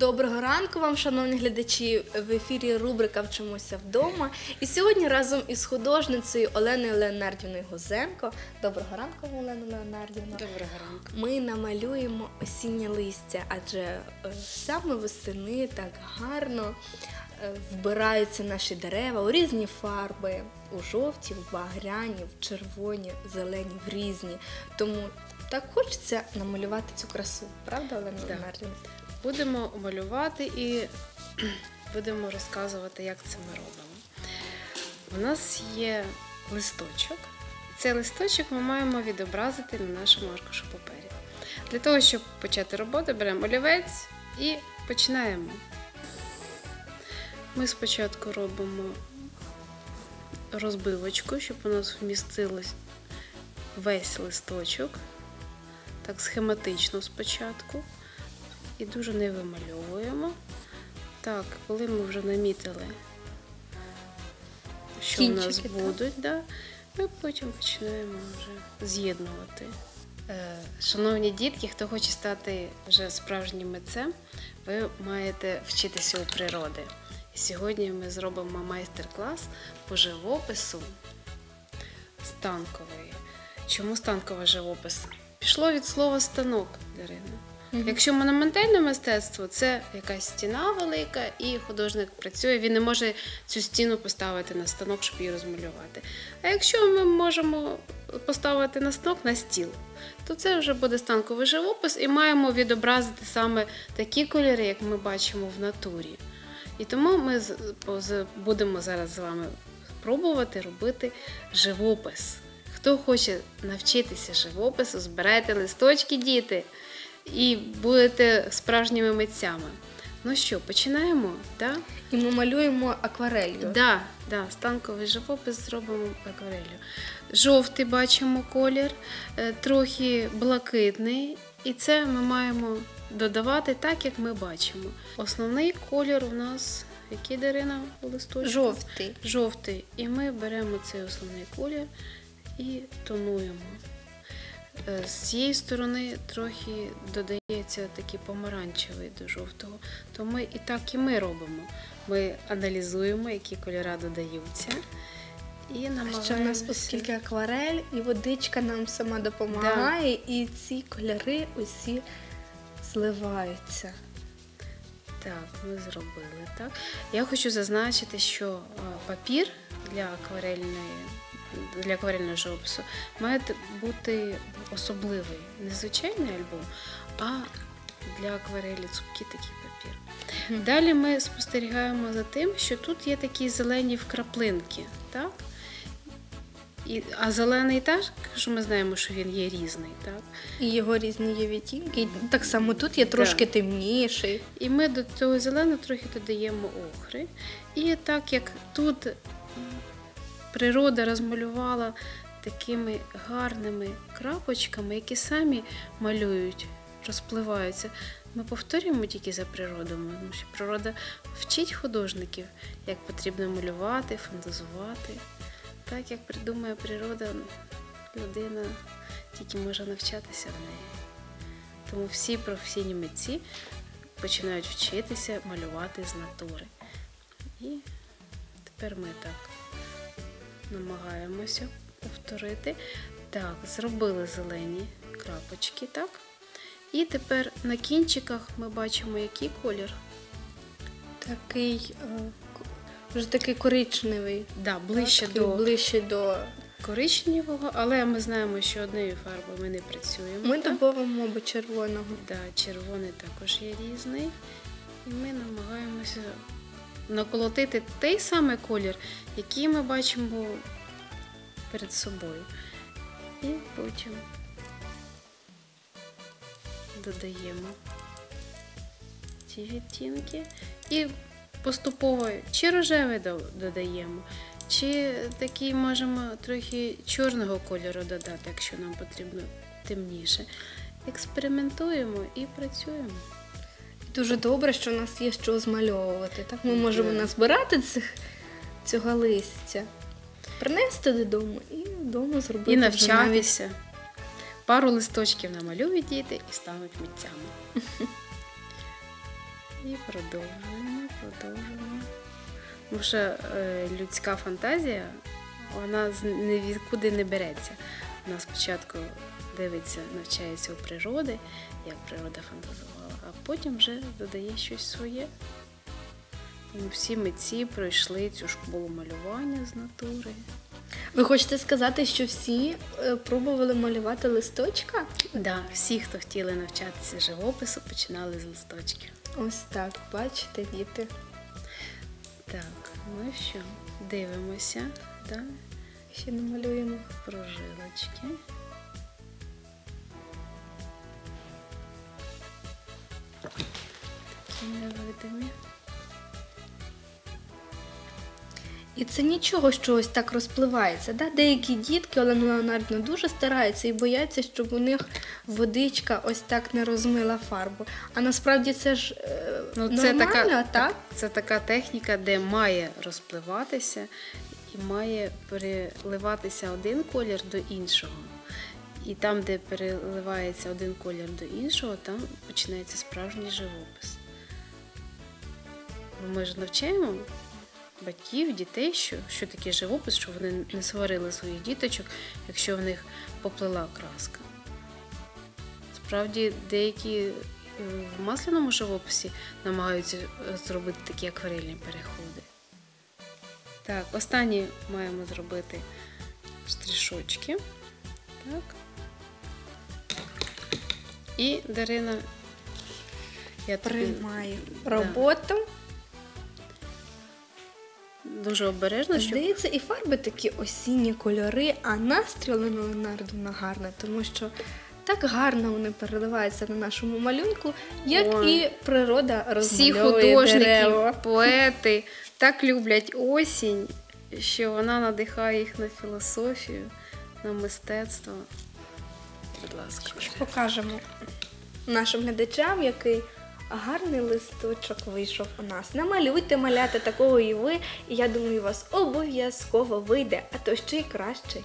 Доброго ранку вам, шановні глядачі. В ефірі рубрика Вчимося вдома. І сьогодні разом із художницею Оленою Леонардівною Гузенко. Доброго ранку, Олена Леонардівна. Доброго ранку. Ми намалюємо осіннє листя, адже е, саме восени так гарно е, вбираються наші дерева у різні фарби, у жовті, в багряні, в червоні, зелені, в різні. Тому так хочеться намалювати цю красу, правда, Олена Так. Леонардівна? Будемо малювати і будемо розказувати, як це ми робимо. У нас є листочок. Цей листочок ми маємо відобразити на нашому аркушу папері. Для того, щоб почати роботу, беремо олівець і починаємо. Ми спочатку робимо розбивочку, щоб у нас вмістилось весь листочок. Так, схематично спочатку. І дуже не вимальовуємо. Так, коли ми вже намітили, що в нас будуть, да, ми потім починаємо вже з'єднувати. Е, Шановні дітки, хто хоче стати вже справжнім митцем, ви маєте вчитися у природи. І сьогодні ми зробимо майстер-клас по живопису станкової. Чому станковий живопис? Пішло від слова станок, Дарина. Мгм. Якщо монументальне мистецтво, це якась стіна велика, і художник працює, він не може цю стіну поставити на станок, щоб її розмалювати. А якщо ми можемо поставити на станок на стіл, то це вже буде станковий живопис, і маємо відобразити саме такі кольори, як ми бачимо в натурі. І тому ми будемо зараз з вами пробувати робити живопис. Хто хоче навчитися живопису, збирайте листочки, діти, і будете справжніми митцями. Ну що, починаємо? Да? І ми малюємо акварелью. Да, да, станковий живопис зробимо акварелью. Жовтий бачимо колір, е, трохи блакитний, і це ми маємо додавати так, як ми бачимо. Основний колір у нас який Дарина у листочку? Жовтий. жовтий. І ми беремо цей основний колір і тонуємо. Е, З цієї сторони трохи додається такий помаранчевий до жовтого. То ми і так і ми робимо. Ми аналізуємо, які кольори додаються. І А ще в нас, намагаємося. оскільки акварель і водичка нам сама допомагає, і ці кольори усі зливаються. Так, ми зробили так. Я хочу зазначити, що е, папір для акварельної для акварельного живопису має бути особливий, не звичайний альбом, а для акварелі цупкий такий папір. Далі ми спостерігаємо за тим, що тут є такі зелені вкраплинки, так? І, а зелений теж, що ми знаємо, що він є різний, так? І його різні є відтінки. Так само тут є трошки темніший. І ми до цього зеленого трохи додаємо охри. І так як тут природа розмалювала такими гарними крапочками, які самі малюють, розпливаються. Ми повторюємо тільки за природою, тому що природа вчить художників, як потрібно малювати, фантазувати. Так як придумає природа, людина тільки може навчатися в неї. Тому всі професійні митці починають вчитися малювати з натури. І тепер ми так намагаємося повторити. Так, зробили зелені крапочки, так? І тепер на кінчиках ми бачимо, який колір. Такий е, вже такий коричневий. Да, ближче Так, до ближче до. коричневого, але ми знаємо, що однією фарбою ми не працюємо. Ми так? додамо до червоного. Да, червоний також є різний. І ми намагаємося наколотити той самий колір, який ми бачимо перед собою. І потім додаємо ці відтінки. І поступово чи рожевий додаємо, чи такий можемо трохи чорного кольору додати, якщо нам потрібно темніше. Експериментуємо і працюємо. Дуже добре, що у нас є що змальовувати. Так ми можемо назбирати цих, цього листя, принести додому і вдома зробити. І навіть навчатися. Пару листочків намалюють діти і стануть митцями. І продовжуємо, продовжуємо. Тому що е, людська фантазія, вона з ні відкуди не береться. Вона спочатку дивиться, навчається у природи, як природа фантазувала, а потім вже додає щось своє. Тому всі митці пройшли цю школу малювання з натури. Ви хочете сказати, що всі е, пробували малювати листочка? Да, всі, хто хотіли навчатися живопису, починали з листочків. Ось так, бачите, діти. Так, ну що, дивимося, да? Ще намалюємо. прожилочки. Такі невидимі. І це нічого, що ось так розпливається. Да? Деякі дітки, Олена Леонардівна, дуже стараються і бояться, щоб у них водичка ось так не розмила фарбу. А насправді це ж е, Ну, це нормально, така, так? це така техніка, де має розпливатися має переливатися один колір до іншого. І там, де переливається один колір до іншого, там починається справжній живопис. Ми ж навчаємо батьків, дітей, що, що таке живопис, щоб вони не сварили своїх діточок, якщо в них поплила краска. Справді, деякі е, в масляному живописі намагаються е, зробити такі акварельні переходи. Так, останні маємо зробити стрішочки. Так. І Дарина, я тобі Приймаю роботу. дуже обережно, щоб Здається, і фарби такі осінні кольори, а настрій Олена Леонардовна гарна, тому що так гарно вони переливаються на нашому малюнку, як Ой. і природа всі художники, дерева. поети так люблять осінь, що вона надихає їх на філософію, на мистецтво. Будь ласка. Покажемо нашим глядачам, який гарний листочок вийшов у нас. Намалюйте маляти такого і ви, і я думаю, у вас обов'язково вийде, а то ще й краще.